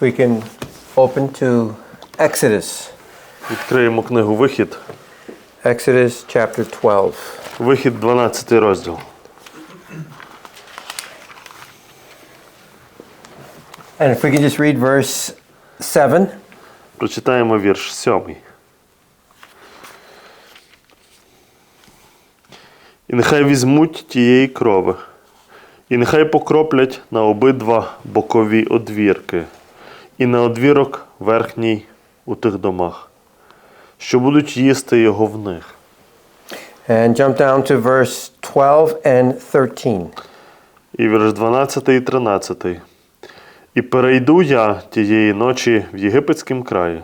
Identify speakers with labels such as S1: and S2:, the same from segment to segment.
S1: We can open to Exodus,
S2: Відкриємо книгу Вихід.
S1: Exodus chapter 12.
S2: Вихід 12 розділ.
S1: And if we can just read verse 7.
S2: Прочитаємо вірш 7. І нехай візьмуть тієї крови, і нехай покроплять на обидва бокові одвірки, і на одвірок верхній у тих домах, що будуть їсти його в них.
S1: And jump down to verse 12 and 13.
S2: І вірш 12 і 13. І перейду я тієї ночі в єгипетськім краї,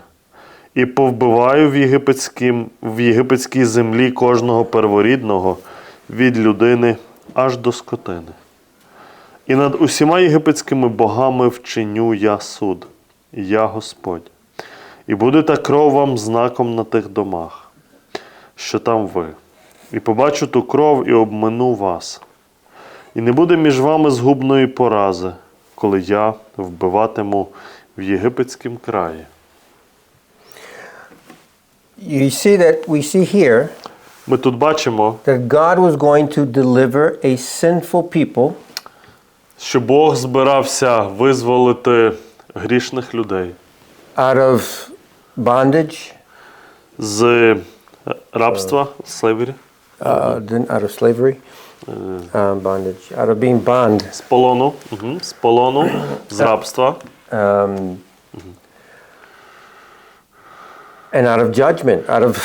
S2: і повбиваю в, єгипетськім, в єгипетській землі кожного перворідного від людини аж до скотини. І над усіма єгипетськими богами вчиню я суд, я Господь. І буде та кров вам знаком на тих домах, що там ви. І побачу ту кров і обмину вас. І не буде між вами згубної порази, коли я вбиватиму в єгипетськім краї.
S1: You see that we see here
S2: Ми тут бачимо,
S1: that God was going to deliver a sinful people
S2: що Бог збирався визволити грішних людей
S1: out of bondage,
S2: з е, рабства, slavery,
S1: uh, then out of slavery, um, bondage, out of being bond,
S2: з полону, угу, з полону, з рабства
S1: um, and out of judgment, out of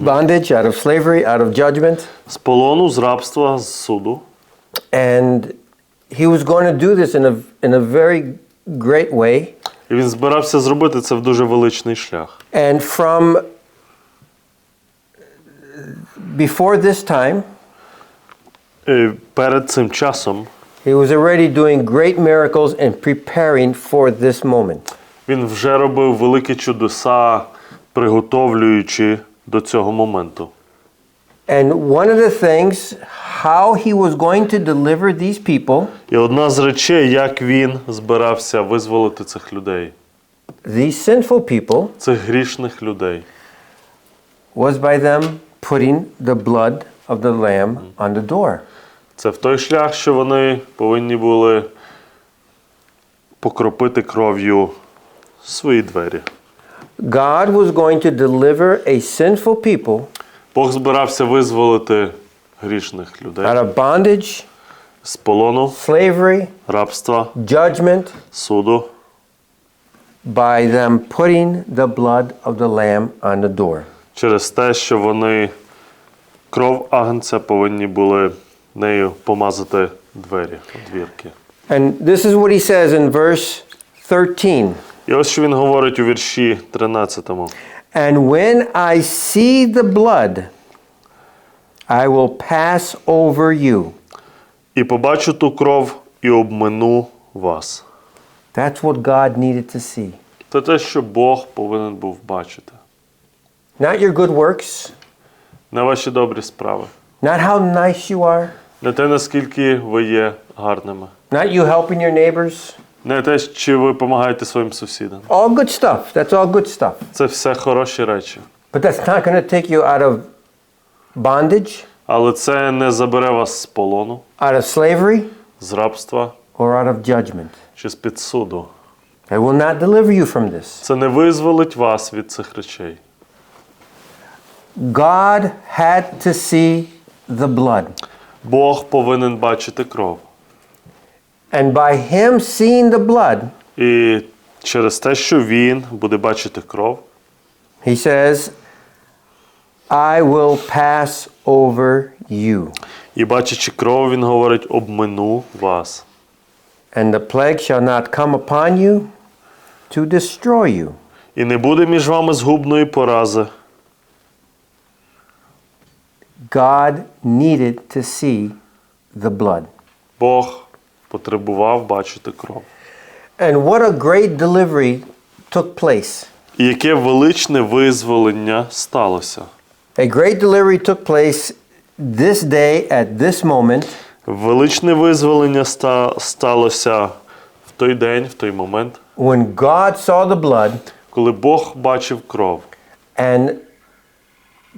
S1: bondage, out of slavery, out of judgment.
S2: з полону, з рабства, з суду.
S1: And he was going to do this in a, in a very great way.
S2: І він збирався зробити це в дуже величний шлях.
S1: And from before this time,
S2: І перед цим часом
S1: he was already doing great miracles and preparing for this moment.
S2: він вже робив великі чудеса, приготовлюючи до цього моменту.
S1: And one of the things, how he was going to deliver these people,
S2: І одна з речей, як він збирався визволити цих людей,
S1: these sinful people,
S2: цих грішних людей,
S1: was by them putting the blood of the lamb on the door.
S2: це в той шлях, що вони повинні були покропити кров'ю свої двері.
S1: God was going to deliver a sinful people
S2: Бог збирався визволити грішних людей
S1: out of bondage,
S2: з полону,
S1: slavery,
S2: рабства,
S1: judgment,
S2: суду,
S1: by them putting the blood of the lamb on the door.
S2: через те, що вони кров агнця повинні були нею помазати двері, двірки.
S1: And this is what he says in verse 13.
S2: І ось що він говорить у вірші 13.
S1: And when I see the blood, I will pass over you.
S2: І побачу ту кров і обмину вас.
S1: That's what God needed to see.
S2: Це те, що Бог повинен був бачити.
S1: Not your good works,
S2: Не ваші добрі справи.
S1: not how nice you are,
S2: Не те, наскільки ви є гарними.
S1: not you helping your neighbors.
S2: Не те, чи ви допомагаєте своїм сусідам.
S1: All good stuff. That's all good stuff.
S2: Це все хороші речі.
S1: But that's not going to take you out of bondage,
S2: Але це не забере вас з полону,
S1: out of slavery,
S2: з рабства
S1: or out of judgment.
S2: чи з підсуду.
S1: I will not deliver you from this.
S2: Це не визволить вас від цих речей.
S1: God had to see the blood.
S2: Бог повинен бачити кров.
S1: And by him seeing the blood,
S2: І через те, що він буде бачити кров,
S1: he says, I will pass over you.
S2: і бачачи кров, він говорить: обмину вас.
S1: And the plague shall not come upon you to destroy you.
S2: І не буде між вами згубної порази.
S1: God needed to see the blood.
S2: Бог потребував бачити кров.
S1: And what a great delivery took place.
S2: І яке величне визволення сталося.
S1: A great delivery took place this day at this moment
S2: Величне визволення ста- сталося в той день, в той момент.
S1: when God saw the blood
S2: коли Бог бачив кров,
S1: and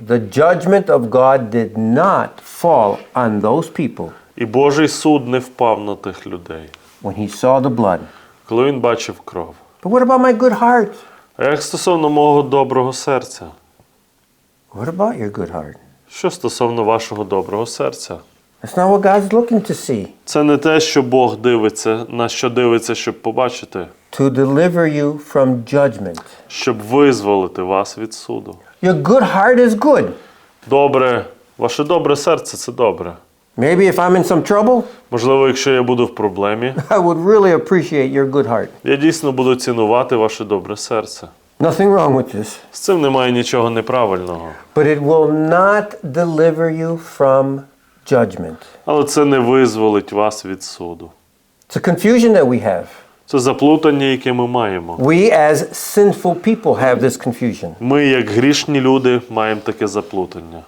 S1: the judgment of God did not fall on those people
S2: і Божий суд не впав на тих людей,
S1: when he saw the blood.
S2: коли він бачив кров.
S1: But what about my good heart?
S2: А як стосовно мого доброго серця?
S1: What about your good heart?
S2: Що стосовно вашого доброго серця?
S1: That's not what God's looking to see.
S2: Це не те, що Бог дивиться, на що дивиться, щоб побачити,
S1: To deliver you from judgment.
S2: щоб визволити вас від суду.
S1: Your good heart is good.
S2: Добре, ваше добре серце це добре.
S1: Maybe if I'm in some trouble,
S2: Можливо, якщо я буду в проблемі,
S1: I would really appreciate your good heart.
S2: я дійсно буду цінувати ваше добре серце.
S1: Nothing wrong with this.
S2: З цим немає нічого неправильного.
S1: But it will not deliver you from judgment.
S2: Але це не визволить вас від суду.
S1: It's a confusion that we have.
S2: Це заплутання, яке ми маємо.
S1: We, as sinful people, have this confusion.
S2: Ми, як грішні люди, маємо таке заплутання.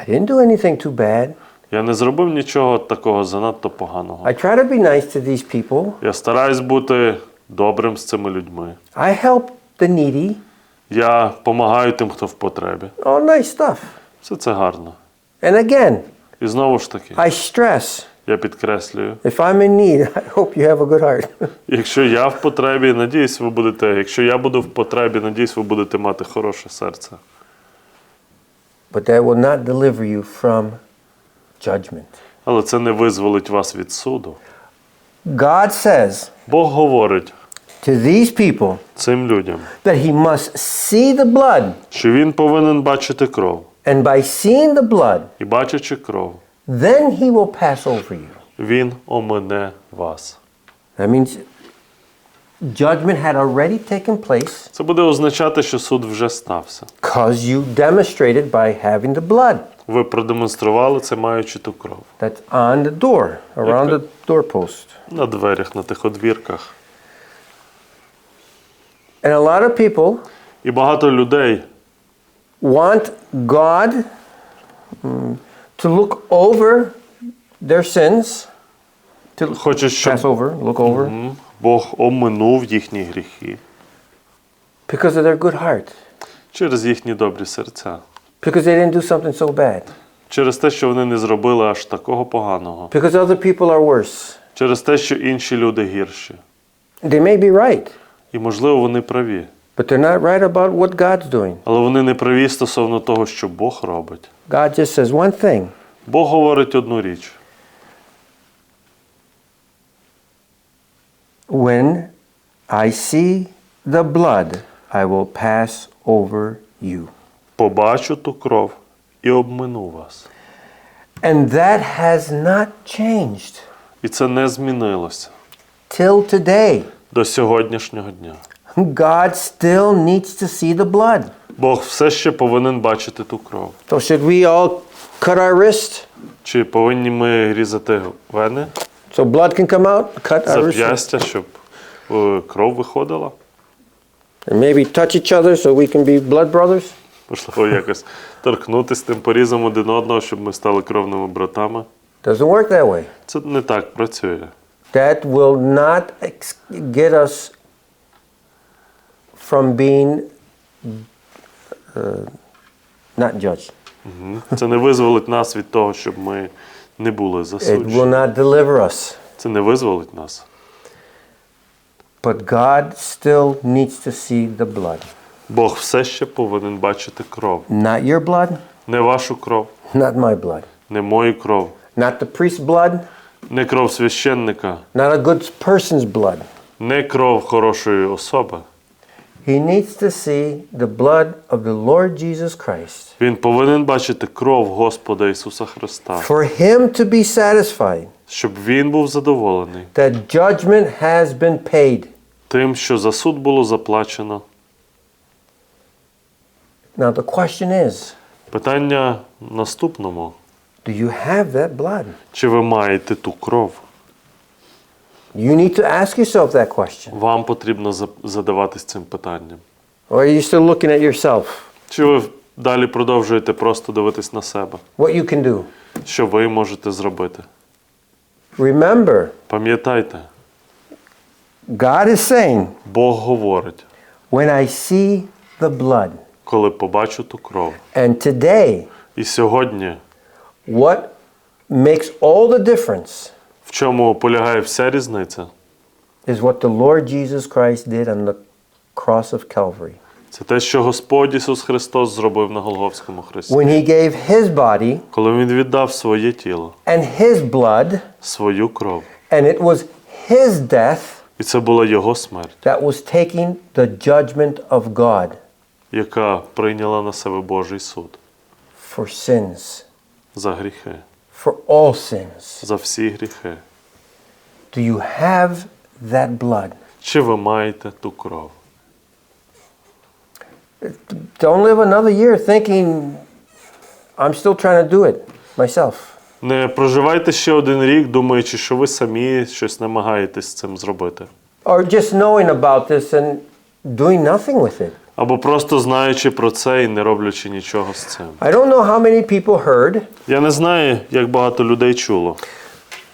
S1: I didn't do anything too bad.
S2: Я не зробив нічого такого занадто поганого.
S1: I try to be nice to these people.
S2: Я стараюсь бути добрим з цими людьми.
S1: I help the needy.
S2: Я допомагаю тим, хто в потребі.
S1: All nice stuff.
S2: Все це гарно.
S1: And again,
S2: І знову ж таки,
S1: I stress
S2: я підкреслюю,
S1: if I'm in need, I hope you have a good heart.
S2: якщо я в потребі, надіюсь, ви будете. Якщо я буду в потребі, надіюсь, ви будете мати хороше серце.
S1: but that will not deliver you from judgment.
S2: Але це не визволить вас від суду.
S1: God says
S2: Бог говорить
S1: to these people
S2: цим людям,
S1: that he must see the blood,
S2: що він повинен бачити кров.
S1: and by seeing the blood,
S2: І бачачи кров,
S1: then he will pass over you.
S2: він омине вас.
S1: That means judgment had already taken place
S2: Це буде означати, що суд вже стався.
S1: because you demonstrated by having the blood
S2: Ви продемонстрували це, маючи ту кров
S1: that's on the door, around the doorpost.
S2: на дверях, на тих одвірках.
S1: And a lot of people
S2: І багато людей
S1: want God mm, to look over their sins, to
S2: хочуть, щоб
S1: pass over, look over.
S2: Бог оминув їхні гріхи
S1: because of their good heart,
S2: через їхні добрі серця,
S1: because they didn't do something so bad,
S2: через те, що вони не зробили аж такого поганого,
S1: because other people are worse.
S2: через те, що інші люди гірші.
S1: They may be right,
S2: І можливо, вони праві,
S1: but they're not right about what God's doing.
S2: але вони не праві стосовно того, що Бог робить.
S1: God just says one thing
S2: Бог говорить одну річ:
S1: When I see the blood, I will pass over you.
S2: побачу ту кров і обмину вас.
S1: And that has not changed
S2: І це не змінилося
S1: till today.
S2: До сьогоднішнього дня.
S1: God still needs to see the blood.
S2: Бог все ще повинен бачити ту кров.
S1: So should we all cut our wrist
S2: Чи повинні ми різати вени,
S1: so blood can come out? Cut our wrist.
S2: зап'ястя, щоб е, кров виходила?
S1: And maybe touch each other so we can be blood brothers?
S2: Можливо, якось торкнутися тим порізом один одного, щоб ми стали кровними братами.
S1: Doesn't work that way.
S2: Це не так працює.
S1: That will not ex- get us from being uh, not judged.
S2: Мгм. Це не визволить нас від того, щоб ми не були
S1: It will
S2: засуджені.
S1: not deliver us.
S2: Це не визволить нас.
S1: But God still needs to see the blood.
S2: Бог все ще повинен бачити кров.
S1: Not your blood,
S2: Не вашу кров,
S1: not my blood.
S2: не мою кров,
S1: Not the priest's blood,
S2: не кров священника,
S1: not a good person's blood.
S2: не кров хорошої особи.
S1: He needs to see the blood of the Lord Jesus Christ
S2: Він повинен бачити кров Господа Ісуса Христа,
S1: for him to be satisfied
S2: щоб він був задоволений
S1: that judgment has been paid.
S2: тим, що за суд було заплачено.
S1: Now, the question is
S2: Питання наступному:
S1: do you have that blood?
S2: чи ви маєте ту кров?
S1: You need to ask yourself that question.
S2: Вам потрібно за- задаватись цим питанням.
S1: Or are you still looking at yourself?
S2: Чи ви далі продовжуєте просто дивитись на себе?
S1: What you can do?
S2: Що ви можете зробити?
S1: Remember,
S2: Пам'ятайте,
S1: God is saying,
S2: Бог говорить,
S1: when I see the blood,
S2: коли побачу ту кров.
S1: and today,
S2: І сьогодні,
S1: what makes all the difference
S2: в чому полягає вся різниця,
S1: is what the Lord Jesus Christ did on the cross of Calvary.
S2: це те, що Господь Ісус Христос зробив на Голгофському хресті.
S1: When he gave his body
S2: Коли Він віддав своє тіло,
S1: and his blood,
S2: свою кров.
S1: and it was his death
S2: І це була Його смерть,
S1: that was taking the judgment of God
S2: яка прийняла на себе Божий суд
S1: for sins,
S2: за гріхи,
S1: for all sins.
S2: за всі гріхи.
S1: Do you have that blood?
S2: Чи ви маєте ту кров?
S1: Don't live another year thinking, I'm still trying to do it myself.
S2: Не проживайте ще один рік, думаючи, що ви самі щось намагаєтесь з цим зробити.
S1: Or just knowing about this and doing nothing with it.
S2: Або просто знаючи про це і не роблячи нічого з цим.
S1: I don't know how many people heard
S2: Я не знаю, як багато людей чуло.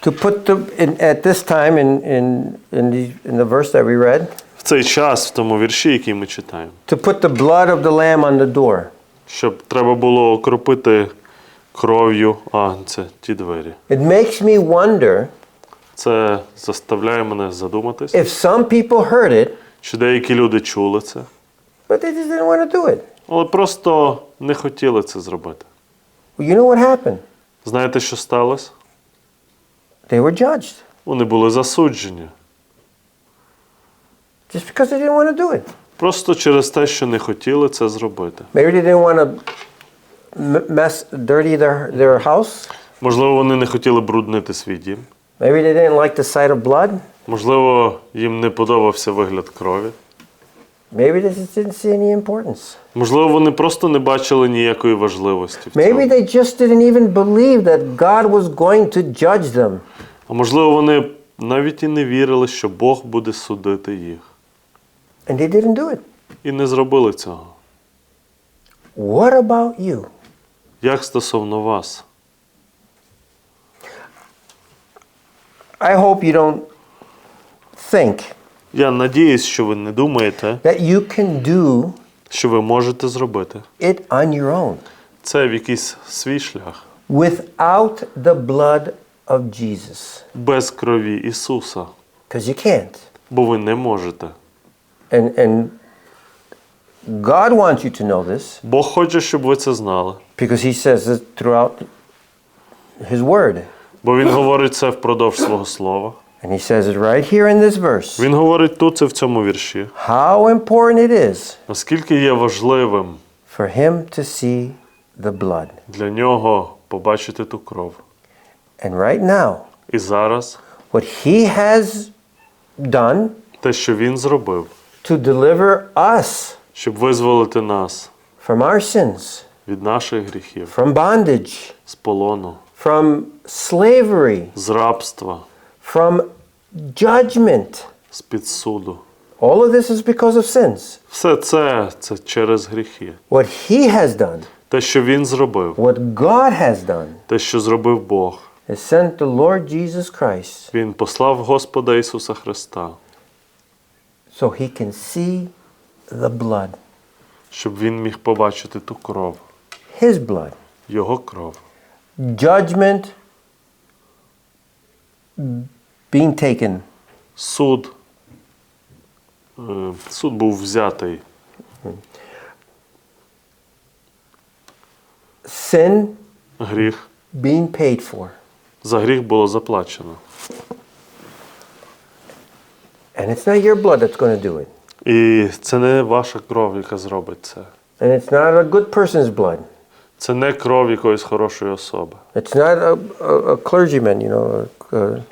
S1: to put the, in, at this time in, in, in, the, in the verse that we read,
S2: В цей час, в тому вірші, який ми читаємо,
S1: to put the blood of the lamb on the door.
S2: щоб треба було окропити кров'ю агнця ті двері.
S1: It makes me wonder
S2: Це заставляє мене задуматись,
S1: if some people heard it,
S2: чи деякі люди чули це,
S1: but they just didn't want to do it.
S2: але просто не хотіли це зробити.
S1: Well, you know what happened?
S2: Знаєте, що сталося?
S1: They were judged
S2: Вони були засуджені.
S1: just because they didn't want to do it.
S2: Просто через те, що не хотіли це зробити.
S1: Maybe they didn't want to mess, dirty their, their house.
S2: Можливо, вони не хотіли бруднити свій дім.
S1: Maybe they didn't like the sight of blood.
S2: Можливо, їм не подобався вигляд крові.
S1: Maybe they just didn't see any importance.
S2: Можливо, вони просто не бачили ніякої важливості в
S1: Maybe
S2: цьому.
S1: they just didn't even believe that God was going to judge them.
S2: А можливо, вони навіть і не вірили, що Бог буде судити їх.
S1: And they didn't do it.
S2: І не зробили цього.
S1: What about you?
S2: Як стосовно вас?
S1: I hope you don't think
S2: Я надіюсь, що ви не думаєте,
S1: that you can do
S2: що ви можете зробити
S1: it on your own
S2: це в якийсь свій шлях
S1: without the blood of Jesus.
S2: без крові Ісуса,
S1: Because you can't.
S2: бо ви не можете.
S1: And, and God wants you to know this
S2: Бог хоче, щоб ви це знали,
S1: because He says it throughout His Word.
S2: бо Він говорить це впродовж свого слова.
S1: And He says it right here in this verse.
S2: Він говорить тут це в цьому вірші.
S1: How important it is
S2: Наскільки є важливим
S1: for Him to see the blood.
S2: для нього побачити ту кров.
S1: And right now,
S2: І зараз
S1: what He has done
S2: те, що він зробив,
S1: to deliver us
S2: щоб визволити нас
S1: from our sins,
S2: від наших гріхів,
S1: from bondage,
S2: з полону,
S1: from slavery,
S2: з рабства,
S1: from judgment.
S2: з підсуду.
S1: All of this is because of sins.
S2: Все це це через гріхи.
S1: What He has done,
S2: Те, що він зробив,
S1: what God has done,
S2: те, що зробив Бог.
S1: is sent the Lord Jesus Christ
S2: Він послав Господа Ісуса Христа,
S1: so He can see the blood,
S2: щоб він міг побачити ту кров,
S1: His blood.
S2: Його кров.
S1: Judgment being taken,
S2: Суд. е, Суд був взятий.
S1: sin
S2: Гріх.
S1: being paid for.
S2: За гріх було заплачено.
S1: And it's not your blood that's going to do it.
S2: І це не ваша кров, яка зробить це.
S1: And it's not a good person's blood.
S2: Це не кров якоїсь хорошої особи.
S1: It's not a, a, a clergyman, you know, a, a,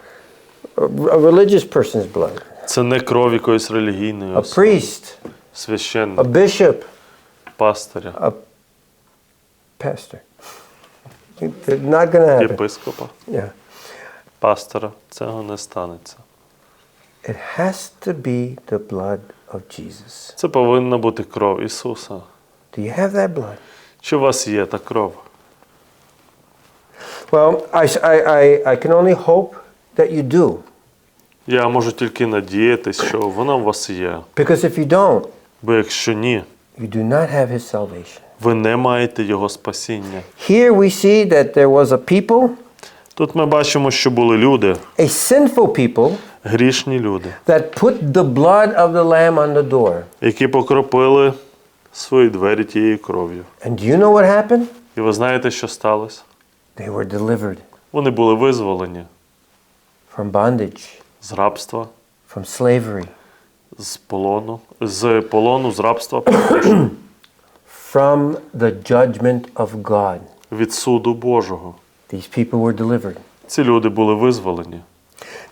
S1: a religious person's blood,
S2: Це не кров якоїсь релігійної
S1: a
S2: особи,
S1: priest, a
S2: священника,
S1: bishop,
S2: пастиря,
S1: a pastor. It's not going to happen.
S2: єпископа,
S1: Yeah.
S2: пастора. Цього не станеться.
S1: It has to be the blood of Jesus.
S2: Це повинна бути кров Ісуса.
S1: Do you have that blood?
S2: Чи у вас є та кров?
S1: Well, I, I, I, I can only hope that you do.
S2: Я можу тільки надіятись, що вона у вас є.
S1: Because if you don't,
S2: Бо якщо ні,
S1: you do not have his salvation.
S2: ви не маєте його спасіння.
S1: Here we see that there was a people,
S2: Тут ми бачимо, що були люди,
S1: a sinful people,
S2: грішні люди,
S1: that put the blood of the lamb on the door.
S2: які покропили свої двері тією кров'ю.
S1: And do you know what happened?
S2: І ви знаєте, що сталося?
S1: They were delivered
S2: Вони були визволені
S1: from bondage,
S2: з рабства,
S1: from slavery,
S2: з полону, з полону, з рабства
S1: from the judgment of God.
S2: від суду Божого.
S1: These people were delivered.
S2: Ці люди були визволені.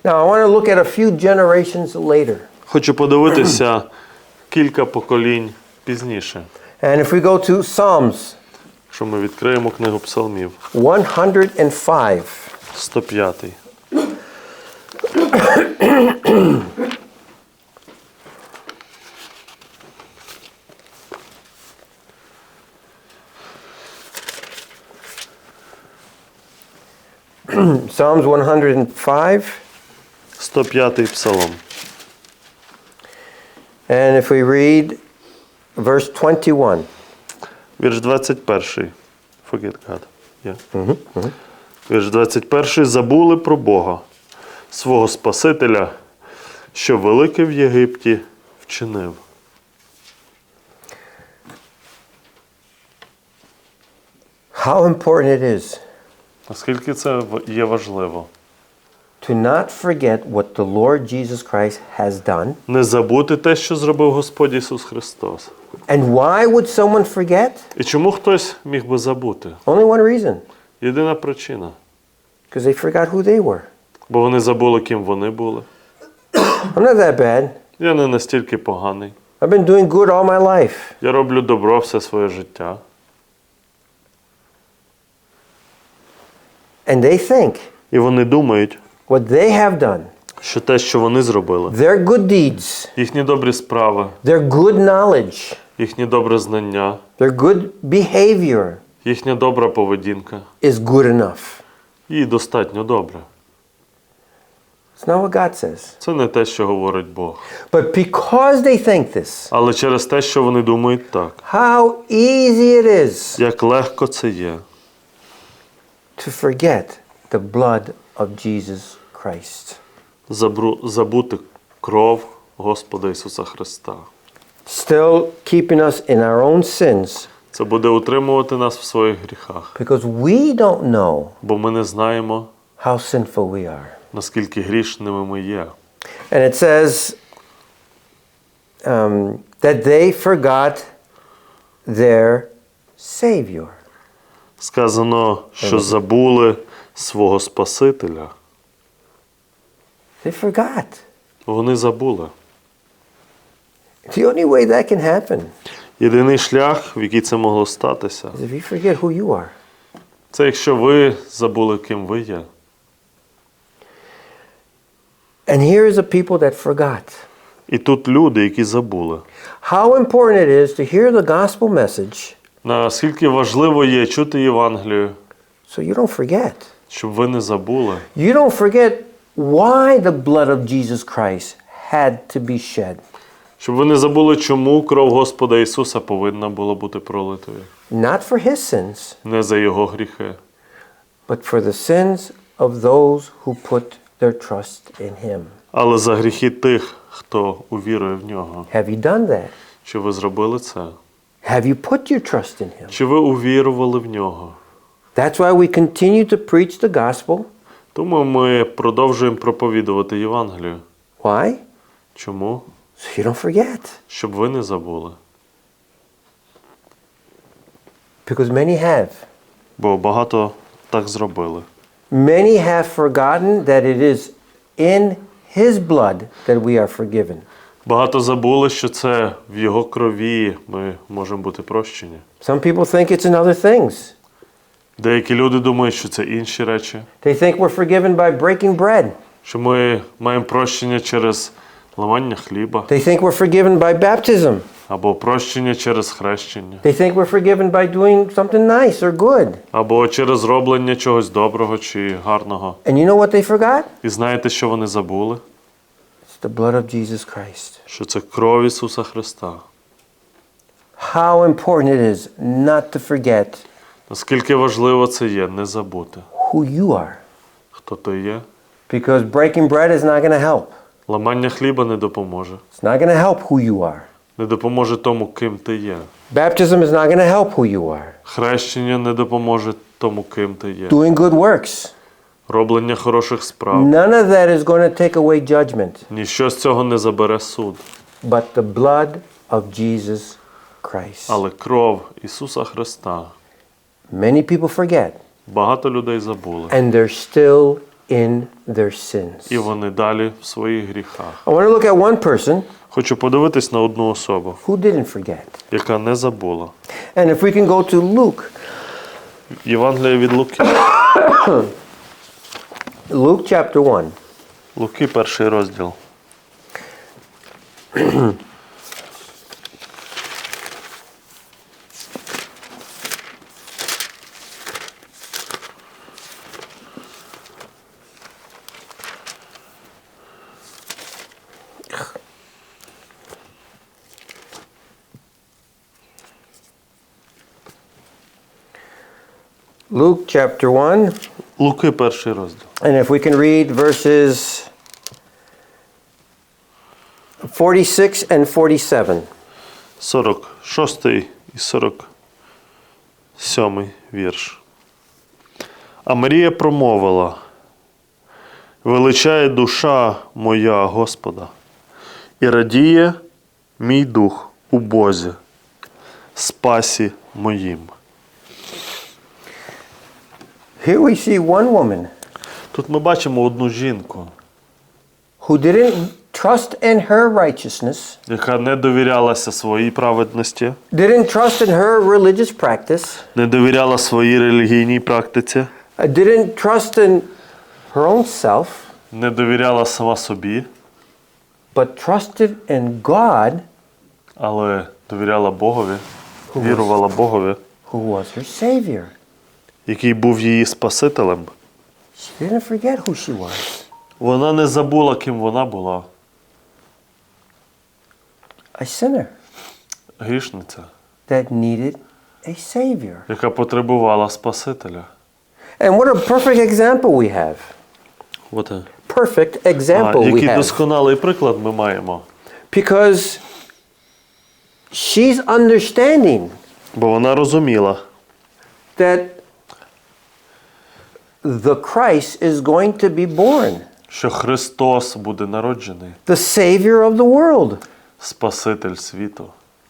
S1: Now, I want to look at a few generations later.
S2: Хочу подивитися кілька поколінь пізніше,
S1: And if we go to Psalms
S2: що ми відкриємо книгу псалмів.
S1: 105,
S2: 105.
S1: Psalms 105,
S2: 105 псалом.
S1: and if we read verse 21.
S2: Вірш 21. Forget God. Yeah. Вірш 21. Забули про Бога, свого Спасителя, що велике в Єгипті вчинив.
S1: How important it is
S2: Наскільки це є важливо.
S1: to not forget what the Lord Jesus Christ has done.
S2: Не забути те, що зробив Господь Ісус Христос.
S1: And why would someone forget?
S2: І чому хтось міг би забути?
S1: Only one reason
S2: Єдина причина.
S1: because they forgot who they were.
S2: Бо вони забули, ким вони були.
S1: I'm not that bad.
S2: Я не настільки поганий.
S1: I've been doing good all my life.
S2: Я роблю добро все своє життя.
S1: And they think
S2: І вони думають,
S1: what they have done,
S2: що те, що вони зробили,
S1: their good deeds,
S2: їхні добрі справи,
S1: their good knowledge,
S2: їхнє добре знання,
S1: their good behavior
S2: їхня добра поведінка
S1: is good enough.
S2: їй достатньо добре.
S1: It's not what God says.
S2: Це не те, що говорить Бог.
S1: But because they think this,
S2: Але через те, що вони думають так,
S1: how easy it is
S2: як легко це є
S1: to forget the blood of Jesus Christ.
S2: забру- забути кров Господа Ісуса Христа.
S1: Still keeping us in our own sins
S2: Це буде утримувати нас в своїх гріхах,
S1: because we don't know
S2: бо ми не знаємо,
S1: how sinful we are.
S2: Наскільки грішними ми є.
S1: And it says um, that they forgot their Savior.
S2: Сказано, що забули свого Спасителя.
S1: They forgot.
S2: Вони забули.
S1: The only way that can happen
S2: Єдиний шлях, в який це могло статися,
S1: if you forget who you are.
S2: це якщо ви забули, ким ви є.
S1: And here is a people that forgot.
S2: І тут люди, які забули.
S1: How important it is to hear the gospel message
S2: Наскільки важливо є чути Євангелію,
S1: so you don't forget.
S2: щоб ви не забули,
S1: You don't forget why the blood of Jesus Christ had to be shed.
S2: щоб ви не забули, чому кров Господа Ісуса повинна була бути пролитою.
S1: Not for his sins,
S2: Не за Його гріхи,
S1: but for the sins of those who put their trust in him.
S2: але за гріхи тих, хто увірує в нього.
S1: Have you done that?
S2: Чи ви зробили це?
S1: Have you put your trust in him?
S2: Чи ви увірували в нього?
S1: That's why we continue to preach the gospel.
S2: Тому ми продовжуємо проповідувати Євангелію.
S1: Why?
S2: Чому?
S1: So you don't forget.
S2: Щоб ви не забули.
S1: Because many have.
S2: Бо багато так зробили.
S1: Many have forgotten that it is in his blood that we are forgiven.
S2: Багато забули, що це в його крові ми можемо бути прощені.
S1: Some people think it's in other things.
S2: Деякі люди думають, що це інші речі,
S1: They think we're forgiven by breaking bread.
S2: що ми маємо прощення через ламання хліба
S1: They think we're forgiven by baptism.
S2: Або прощення через хрещення,
S1: They think we're forgiven by doing something nice or good.
S2: або через роблення чогось доброго чи гарного.
S1: And you know what they forgot?
S2: І знаєте, що вони забули?
S1: the blood of Jesus Christ.
S2: що це кров Ісуса Христа.
S1: How important it is not to forget
S2: Наскільки важливо це є не забути,
S1: who you are.
S2: хто ти є.
S1: Because breaking bread is not going to help.
S2: Ламання хліба не допоможе.
S1: It's not going to help who you are.
S2: Не допоможе тому, ким ти є.
S1: Baptism is not going to help who you are.
S2: Хрещення не допоможе тому, ким ти є.
S1: Doing good works,
S2: Роблення хороших справ.
S1: none of that is going to take away judgment,
S2: Ніщо з цього не забере суд.
S1: but the blood of Jesus Christ.
S2: Але кров Ісуса Христа
S1: Many people forget,
S2: багато людей забули.
S1: and they're still in their sins.
S2: І вони далі в своїх гріхах.
S1: I want to look at one person
S2: Хочу подивитись на одну особу,
S1: who didn't forget.
S2: яка не забула.
S1: And if we can go to Luke,
S2: Євангелія від Луки.
S1: Luke chapter 1.
S2: Луки, перший розділ.
S1: Luke chapter 1.
S2: Луки, перший розділ.
S1: And if we can read verses 46 and 47.
S2: 46 і 47 вірш. А Марія промовила: Величає душа моя Господа, і радіє мій дух у Бозі, спасі моїм.
S1: Here we see one woman
S2: Тут ми бачимо одну жінку,
S1: who didn't trust in her righteousness,
S2: яка не довірялася своїй праведності,
S1: didn't trust in her religious practice,
S2: не довіряла своїй релігійній практиці,
S1: uh, didn't trust in her own self,
S2: не довіряла сама собі,
S1: but trusted in God
S2: але довіряла Богові, вірувала Богові,
S1: who was her Savior.
S2: Який був її Спасителем.
S1: She didn't forget who she was
S2: Вона не забула, ким вона була.
S1: a sinner
S2: Грішниця,
S1: that needed a Savior.
S2: яка потребувала Спасителя.
S1: And what a perfect example we have.
S2: От, е.
S1: Perfect
S2: а,
S1: example we
S2: який
S1: have.
S2: досконалий приклад ми маємо.
S1: Because she's understanding
S2: Бо вона розуміла,
S1: that the Christ is going to be born,
S2: що Христос буде народжений,
S1: the Savior of the world.
S2: Спаситель світу.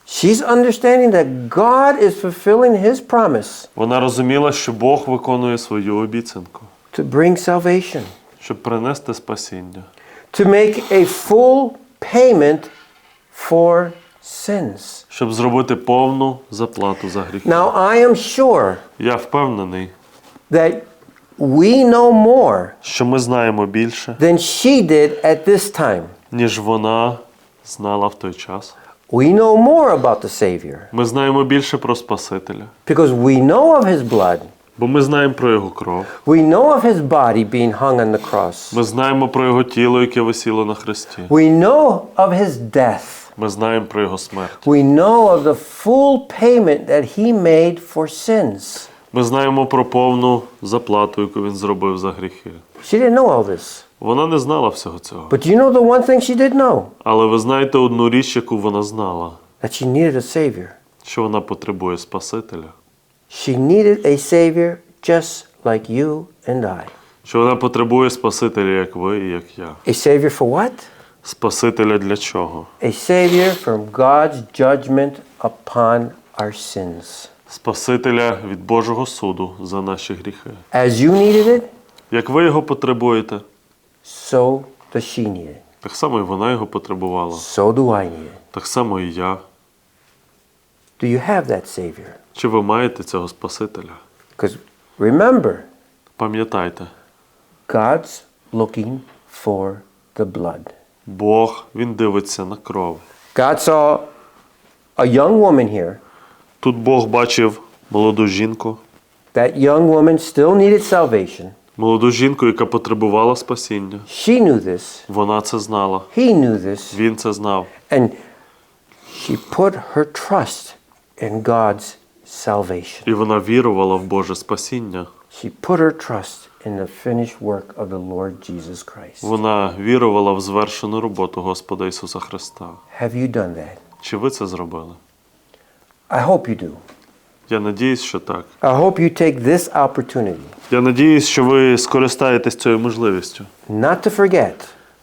S1: She's understanding that God is fulfilling His promise
S2: Вона розуміла, що Бог виконує свою обіцянку,
S1: to bring salvation,
S2: щоб принести спасіння,
S1: to make a full payment for sins.
S2: щоб зробити повну заплату за гріхи.
S1: Now, I am sure
S2: Я впевнений,
S1: that we know more
S2: що ми знаємо більше,
S1: than she did at this time.
S2: ніж вона знала в той час.
S1: We know more about the Savior
S2: Ми знаємо більше про Спасителя,
S1: because we know of His blood.
S2: бо ми знаємо про його кров.
S1: We know of His body being hung on the cross.
S2: Ми знаємо про його тіло, яке висіло на хресті.
S1: We know of His death.
S2: Ми знаємо про його смерть.
S1: We know of the full payment that He made for sins.
S2: Ми знаємо про повну заплату, яку він зробив за гріхи.
S1: She didn't know all this.
S2: Вона не знала всього цього.
S1: But you know the one thing she did know?
S2: Але ви знаєте одну річ, яку вона знала,
S1: That she needed a Savior.
S2: що вона потребує Спасителя,
S1: She needed a Savior just like you and I.
S2: що вона потребує Спасителя, як ви і як я.
S1: A Savior for what?
S2: Спасителя для чого?
S1: A Savior from God's judgment upon our sins.
S2: Спасителя від Божого суду за наші гріхи.
S1: As you needed it,
S2: Як ви його потребуєте,
S1: so does she need it.
S2: так само і вона його потребувала.
S1: So do I need it.
S2: Так само і я.
S1: Do you have that Savior?
S2: Чи ви маєте цього Спасителя?
S1: Because remember,
S2: Пам'ятайте,
S1: God's looking for the blood.
S2: Бог він дивиться на кров.
S1: God saw a young woman here.
S2: Тут Бог бачив молоду жінку.
S1: That young woman still needed salvation.
S2: Молоду жінку, яка потребувала спасіння.
S1: She knew this.
S2: Вона це знала.
S1: He knew this.
S2: Він це знав.
S1: And she put her trust in God's salvation.
S2: І вона вірувала в Боже спасіння.
S1: She put her trust in the finished work of the Lord Jesus Christ.
S2: Вона вірувала в звершену роботу Господа Ісуса Христа.
S1: Have you done that?
S2: Чи ви це зробили?
S1: I hope you do.
S2: Я надіюсь, що так.
S1: I hope you take this opportunity
S2: Я надіюсь, що ви скористаєтесь цією можливістю.
S1: not to forget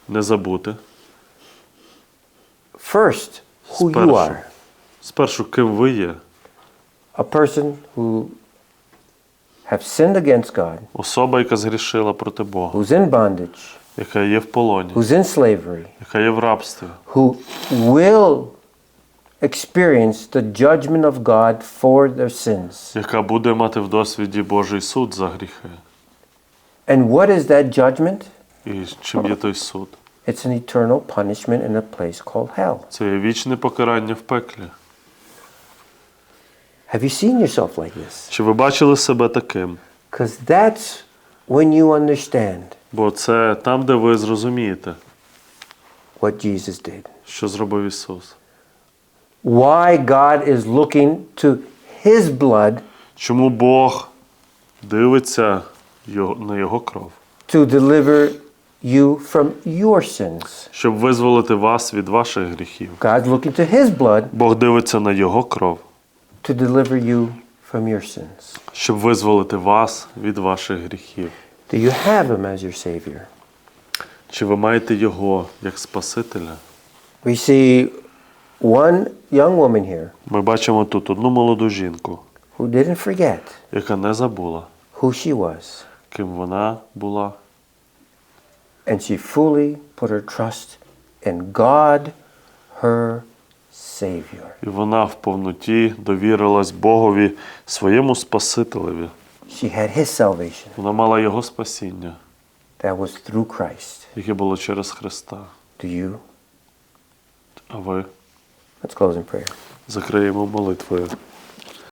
S2: Не забути.
S1: first who you are
S2: Спершу, ким ви є.
S1: a person who have sinned against God,
S2: Особа, яка згрішила проти Бога,
S1: who's in bondage,
S2: яка є в полоні,
S1: who's in slavery,
S2: яка є в рабстві,
S1: who will experience the judgment of God for their sins.
S2: яка буде мати в досвіді Божий суд за гріхи.
S1: And what is that judgment?
S2: І чим є той суд?
S1: It's an eternal punishment in a place called hell.
S2: Це є вічне покарання в пеклі.
S1: Have you seen yourself like this?
S2: Чи ви бачили себе таким?
S1: Because that's when you understand
S2: Бо це там, де ви зрозумієте,
S1: what Jesus did.
S2: що зробив Ісус.
S1: Why God is looking to His blood
S2: Чому Бог дивиться його- на Його кров?
S1: to deliver you from your sins.
S2: Щоб визволити вас від ваших гріхів.
S1: God's looking to His blood
S2: Бог дивиться на Його кров,
S1: to deliver you from your sins.
S2: щоб визволити вас від ваших гріхів.
S1: Do you have Him as your Savior?
S2: Чи ви маєте Його як Спасителя?
S1: We see one young woman here
S2: Ми бачимо тут одну молоду жінку,
S1: who didn't forget
S2: яка не забула,
S1: who she was,
S2: ким вона була,
S1: and she fully put her trust in God, her Savior.
S2: і вона в повноті довірилась Богові, своєму Спасителеві.
S1: She had His salvation
S2: Вона мала Його спасіння,
S1: that was through Christ.
S2: яке було через Христа.
S1: Do you?
S2: А ви
S1: Let's close in prayer.
S2: закриємо молитвою.